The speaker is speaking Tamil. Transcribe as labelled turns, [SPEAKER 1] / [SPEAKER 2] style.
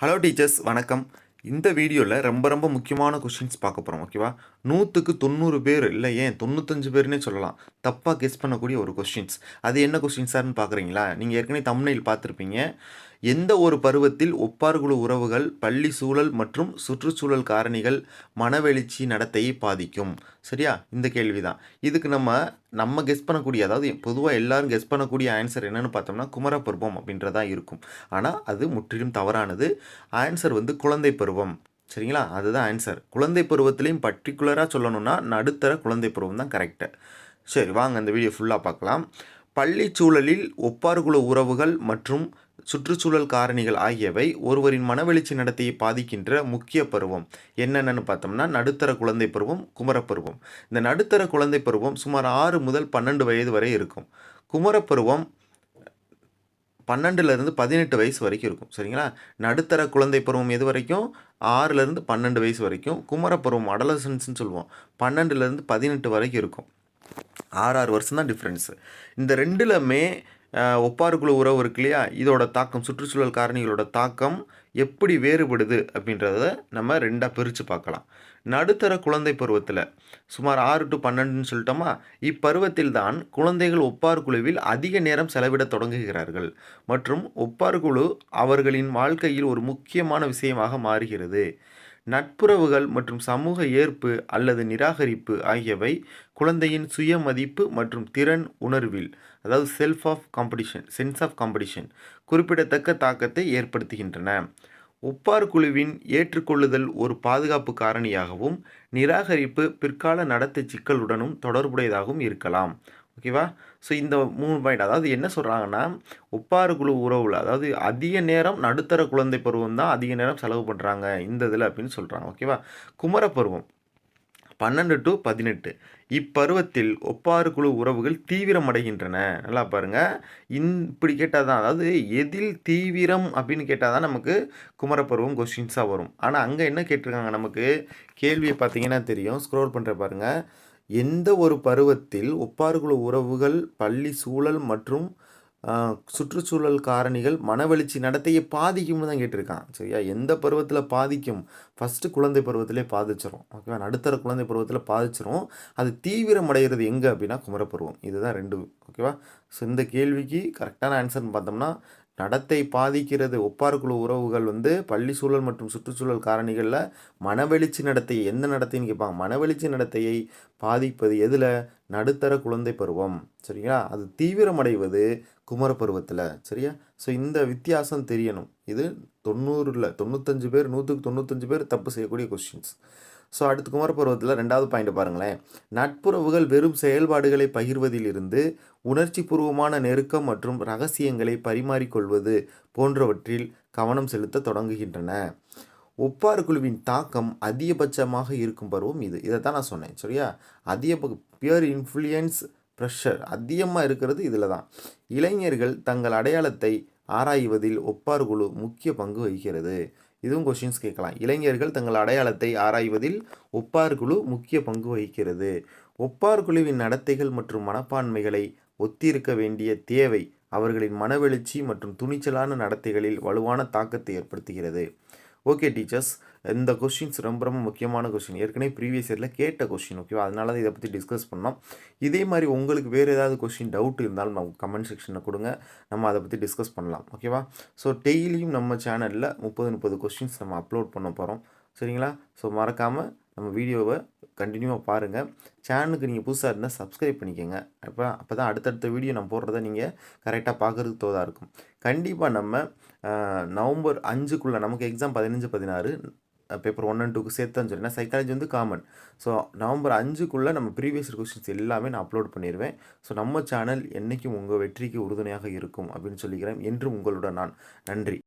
[SPEAKER 1] ஹலோ டீச்சர்ஸ் வணக்கம். இந்த வீடியோவில் ரொம்ப ரொம்ப முக்கியமான கொஷின்ஸ் பார்க்க போகிறோம் ஓகேவா நூற்றுக்கு தொண்ணூறு பேர் இல்லை ஏன் தொண்ணூத்தஞ்சு பேர்னே சொல்லலாம். தப்பாக கெஸ் பண்ணக்கூடிய ஒரு கொஸ்டின்ஸ் அது என்ன கொஸ்டின்ஸார்னு பார்க்குறீங்களா நீங்கள் ஏற்கனவே தமிழில் பார்த்துருப்பீங்க. எந்த ஒரு பருவத்தில் ஒப்பார்குழு உறவுகள் பள்ளி சூழல் மற்றும் சுற்றுச்சூழல் காரணிகள் மனவெளிச்சி நடத்தையை பாதிக்கும்? சரியா? இந்த கேள்வி தான் இதுக்கு நம்ம நம்ம கெஸ் பண்ணக்கூடிய அதாவது பொதுவாக எல்லாரும் கெஸ் பண்ணக்கூடிய ஆன்சர் என்னென்னு பார்த்தோம்னா குமரப்பருவம் அப்படின்றதா இருக்கும். ஆனால் அது முற்றிலும் தவறானது. ஆன்சர் வந்து குழந்தை பருவம். சரிங்களா? அதுதான் ஆன்சர் குழந்தை பருவத்திலையும் பர்டிகுலராக சொல்லணும்னா நடுத்தர குழந்தை பருவம் தான் கரெக்டு சரி வாங்க அந்த வீடியோ ஃபுல்லாக பார்க்கலாம். பள்ளி சூழலில் ஒப்பார்குல உறவுகள் மற்றும் சுற்றுச்சூழல் காரணிகள் ஆகியவை ஒருவரின் மனவெளிச்சி நடத்தையை பாதிக்கின்ற முக்கிய பருவம். என்னென்னு பார்த்தோம்னா நடுத்தர குழந்தை பருவம் குமரப்பருவம். இந்த நடுத்தர குழந்தை பருவம் சுமார் ஆறு முதல் பன்னெண்டு வயது வரை இருக்கும். குமரப்பருவம் பன்னெண்டுலேருந்து பதினெட்டு வயசு வரைக்கும் இருக்கும். சரிங்களா? நடுத்தர குழந்தை பருவம் எது வரைக்கும்? ஆறுலேருந்து பன்னெண்டு வயசு வரைக்கும். குமரப்பருவம் அடலசன்ஸ்னு சொல்லுவோம். பன்னெண்டுலேருந்து பதினெட்டு வரைக்கும் இருக்கும். ஆறு ஆறு வருஷம் தான் டிஃப்ரென்ஸு இந்த ரெண்டுலமே ஒப்பாருக்குள்ள உறவு இருக்கு இல்லையா? இதோட தாக்கம் சுற்றுச்சூழல் காரணிகளோட தாக்கம் எப்படி வேறுபடுது அப்படின்றத நம்ம ரெண்டாக பிரித்து பார்க்கலாம். நடுத்தர குழந்தை பருவத்தில் சுமார் ஆறு டு பன்னெண்டுன்னு சொல்லிட்டோமா? இப்பருவத்தில் தான் குழந்தைகள் ஒப்பார் குழுவில் அதிக நேரம் செலவிட தொடங்குகிறார்கள். மற்றும் ஒப்பார் குழு அவர்களின் வாழ்க்கையில் ஒரு முக்கியமான விஷயமாக மாறுகிறது. நட்புறவுகள் மற்றும் சமூக ஏற்பு அல்லது நிராகரிப்பு ஆகியவை குழந்தையின் சுய மதிப்பு மற்றும் திறன் உணர்வில் அதாவது self of competition sense of competition குறிப்பிடத்தக்க தாக்கத்தை ஏற்படுத்துகின்றன. ஒப்பார் குழுவின் ஏற்றுக்கொள்ளுதல் ஒரு பாதுகாப்பு காரணியாகவும் நிராகரிப்பு பிற்கால நடத்தை சிக்கலுடனும் தொடர்புடையதாகவும் இருக்கலாம். ஓகேவா? ஸோ இந்த மூணு பாயிண்ட் அதாவது என்ன சொல்கிறாங்கன்னா ஒப்பாறு குழு உறவில் அதாவது அதிக நேரம் நடுத்தர குழந்தை பருவம் தான் அதிக நேரம் செலவு பண்ணுறாங்க இந்த இதில் அப்படின்னு சொல்கிறாங்க ஓகேவா? குமர பருவம் பன்னெண்டு டு பதினெட்டு. இப்பருவத்தில் ஒப்பாறு குழு உறவுகள் தீவிரமடைகின்றன நல்லா பாருங்கள் இன் இப்படி கேட்டால் தான் அதாவது எதில் தீவிரம் அப்படின்னு கேட்டால் தான் நமக்கு குமரப்பருவம் கொஸ்டின்ஸாக வரும். ஆனால் அங்கே என்ன கேட்டிருக்காங்க நமக்கு? கேள்வியை பார்த்தீங்கன்னா தெரியும். ஸ்க்ரோல் பண்ணுற பாருங்கள் எந்த ஒரு பருவத்தில் ஒப்பார்குழு உறவுகள் பள்ளி சூழல் மற்றும் சுற்றுச்சூழல் காரணிகள் மனவெளிச்சி நடத்தையை பாதிக்கும்னு தான் கேட்டிருக்கான். சரியா? எந்த பருவத்தில் பாதிக்கும்? ஃபஸ்ட்டு குழந்தை பருவத்திலே பாதிச்சிரும். ஓகேவா நடுத்தர குழந்தை பருவத்தில் பாதிச்சிரும். அது தீவிரம் அடைகிறது எங்கே அப்படின்னா குமரப்பருவம். இதுதான் ரெண்டு ஓகேவா ஸோ இந்த கேள்விக்கு கரெக்டான ஆன்சர்னு பார்த்தோம்னா நடத்தை பாதிக்கிறது. ஒப்பார்குழு உறவுகள் வந்து பள்ளி சூழல் மற்றும் சுற்றுச்சூழல் காரணிகளில் மனவெளிச்சி நடத்தை எந்த நடத்தைன்னு கேட்பாங்க. மனவெளிச்சி நடத்தையை பாதிப்பது எதில்? நடுத்தர குழந்தை பருவம். சரிங்களா? அது தீவிரமடைவது குமர பருவத்தில். சரியா? ஸோ இந்த வித்தியாசம் தெரியணும். இது தொண்ணூறில் தொண்ணூத்தஞ்சு பேர் நூற்றுக்கு தொண்ணூத்தஞ்சு பேர் தப்பு செய்யக்கூடிய கொஸ்டின்ஸ் ஸோ அடுத்து குமரப்பருவத்தில் ரெண்டாவது பாயிண்ட் பாருங்களேன். நட்புறவுகள் வெறும் செயல்பாடுகளை பகிர்வதிலிருந்து உணர்ச்சி பூர்வமான நெருக்கம் மற்றும் ரகசியங்களை பரிமாறிக்கொள்வது போன்றவற்றில் கவனம் செலுத்த தொடங்குகின்றன. ஒப்பாறு குழுவின் தாக்கம் அதிகபட்சமாக இருக்கும் பருவம் இது. இதை தான் நான் சொன்னேன் சரியா? அதிக பியர் இன்ஃப்ளூயன்ஸ் ப்ரெஷர் அதிகமாக இருக்கிறது இதில் தான். இளைஞர்கள் தங்கள் அடையாளத்தை ஆராய்வதில் ஒப்பார் குழு முக்கிய பங்கு வகிக்கிறது. இதுவும் கொஷின்ஸ் கேட்கலாம். இளைஞர்கள் தங்கள் அடையாளத்தை ஆராய்வதில் ஒப்பார் குழு முக்கிய பங்கு வகிக்கிறது. ஒப்பார் குழுவின் நடத்தைகள் மற்றும் மனப்பான்மைகளை ஒத்திருக்க வேண்டிய தேவை அவர்களின் மனவெழுச்சி மற்றும் துணிச்சலான நடத்தைகளில் வலுவான தாக்கத்தை ஏற்படுத்துகிறது. ஓகே டீச்சர்ஸ் இந்த கொஷின்ஸ் ரொம்ப ரொம்ப முக்கியமான கொஷின் ஏற்கனவே ப்ரீவியஸ் இயரில் கேட்ட கொஷின் ஓகேவா அதனால தான் இதை பற்றி டிஸ்கஸ் பண்ணோம். இதே மாதிரி உங்களுக்கு வேறு ஏதாவது கொஷின் டவுட் இருந்தாலும் நம்ம கமெண்ட் செக்ஷனில் கொடுங்க. நம்ம அதை பற்றி டிஸ்கஸ் பண்ணலாம் ஓகேவா ஸோ டெய்லியும் நம்ம சேனலில் முப்பது முப்பது கொஷின்ஸ் நம்ம அப்லோட் பண்ண போகிறோம் சரிங்களா? ஸோ மறக்காமல் நம்ம வீடியோவை கண்டினியூவாக பாருங்கள் சேனலுக்கு நீங்கள் புதுசாக இருந்தால் சப்ஸ்கிரைப் பண்ணிக்கோங்க. அப்போ அப்போ தான் அடுத்தடுத்த வீடியோ நம்ம போடுறத நீங்கள் கரெக்டாக பார்க்குறதுக்கு தோதாக இருக்கும். கண்டிப்பாக நம்ம நவம்பர் அஞ்சுக்குள்ளே நமக்கு எக்ஸாம் பதினஞ்சு பதினாறு பேப்பர் ஒன் அண்ட் டூக்கு சேர்த்தான்னு சொல்லினா சைக்காலஜி வந்து காமன் ஸோ நவம்பர் அஞ்சுக்குள்ளே நம்ம ப்ரீவியஸ் கொஸ்டின்ஸ் எல்லாமே நான் அப்லோட் பண்ணிடுவேன் ஸோ நம்ம சேனல் என்றைக்கும் உங்கள் வெற்றிக்கு உறுதுணையாக இருக்கும் அப்படின்னு சொல்லிக்கிறேன். என்றும் உங்களுடன் நான். நன்றி.